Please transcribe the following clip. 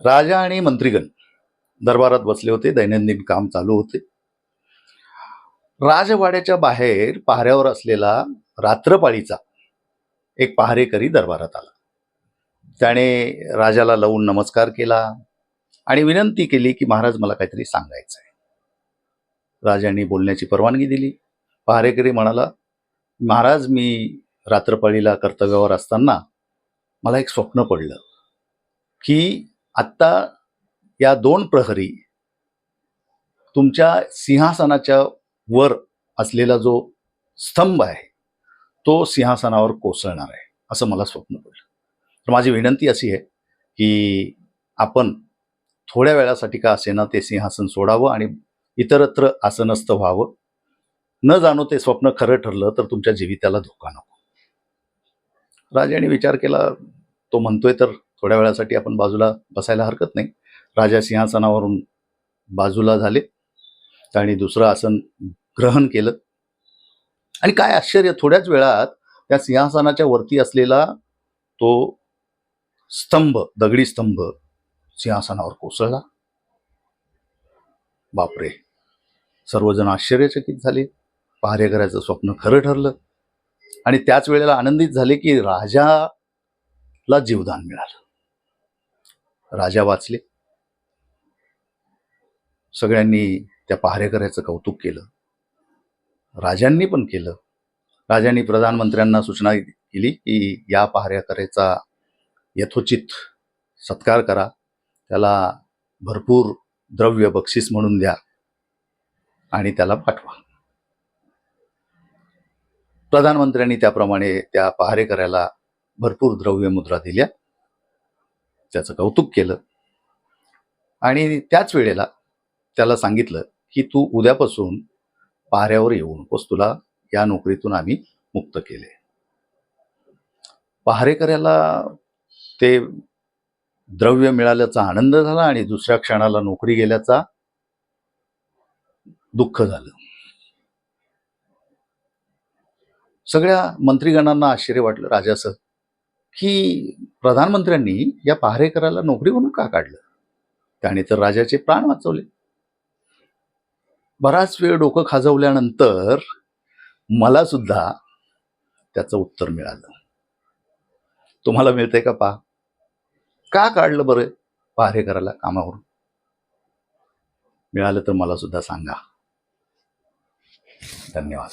राजा आणि मंत्रीगण दरबारात बसले होते दैनंदिन काम चालू होते. राजवाड्याच्या बाहेर पहाऱ्यावर असलेला रात्रपाळीचा एक पहारेकरी दरबारात आला. त्याने राजाला लावून नमस्कार केला आणि विनंती केली की महाराज मला काहीतरी सांगायचं आहे राजांनी बोलण्याची परवानगी दिली. पहारेकरी म्हणाला महाराज मी रात्रपाळीला कर्तव्यावर असताना मला एक स्वप्न पडलं की आत्ता या दोन प्रहरी तुमच्या सिंहासनाच्या वर असलेला जो स्तंभ आहे तो सिंहासनावर कोसळणार आहे असं मला स्वप्न पडलं. तर माझी विनंती अशी आहे की आपण थोड्या वेळासाठी का असेना ते सिंहासन सोडावं आणि इतरत्र आसनस्थ व्हावं. न जाणो ते स्वप्न खरं ठरलं तर तुमच्या जीविताला धोका नको. राजाने विचार केला तो म्हणतोय तर थोड्या वेळासाठी आपण बाजूला बसायला हरकत नाही. राजा सिंहासनावरून बाजूला झाले आणि दुसरं आसन ग्रहण केलं. आणि काय आश्चर्य थोड्याच वेळात त्या सिंहासनाच्या वरती असलेला तो स्तंभ दगडी स्तंभ सिंहासनावर कोसळला. बापरे! सर्वजण आश्चर्यचकित झाले. पहारेकऱ्याचं स्वप्न खरं ठरलं. आणि त्याच वेळेला आनंदित झाले की राजाला जीवदान मिळालं. राजा वाचले. सगळ्यांनी त्या पहारेकऱ्याचं कौतुक केलं. राजांनी पण केलं. राजांनी प्रधानमंत्र्यांना सूचना केली की या पहारेकऱ्याचा यथोचित सत्कार करा. त्याला भरपूर द्रव्य बक्षीस म्हणून द्या आणि त्याला पाठवा. प्रधानमंत्र्यांनी त्याप्रमाणे त्या पहारेकऱ्याला भरपूर द्रव्य मुद्रा दिल्या. त्याचं कौतुक केलं. आणि त्याच वेळेला त्याला सांगितलं की तू उद्यापासून पाऱ्यावर येऊ नकोस तुला या नोकरीतून आम्ही मुक्त केले. पहारेकऱ्याला ते द्रव्य मिळाल्याचा आनंद झाला आणि दुसऱ्या क्षणाला नोकरी गेल्याचा दुःख झालं. सगळ्या मंत्रीगणांना आश्चर्य वाटलं. राजाचं की प्रधानमंत्र्यांनी या पहारेकराला नोकरीवरून का काढलं? त्याने तर राजाचे प्राण वाचवले. बराच वेळ डोकं खाजवल्यानंतर मला सुद्धा त्याचं उत्तर मिळालं. तुम्हाला मिळतंय का पहा का काढलं बरं पहारेकराला कामावरून? मिळालं तर मला सुद्धा सांगा. धन्यवाद.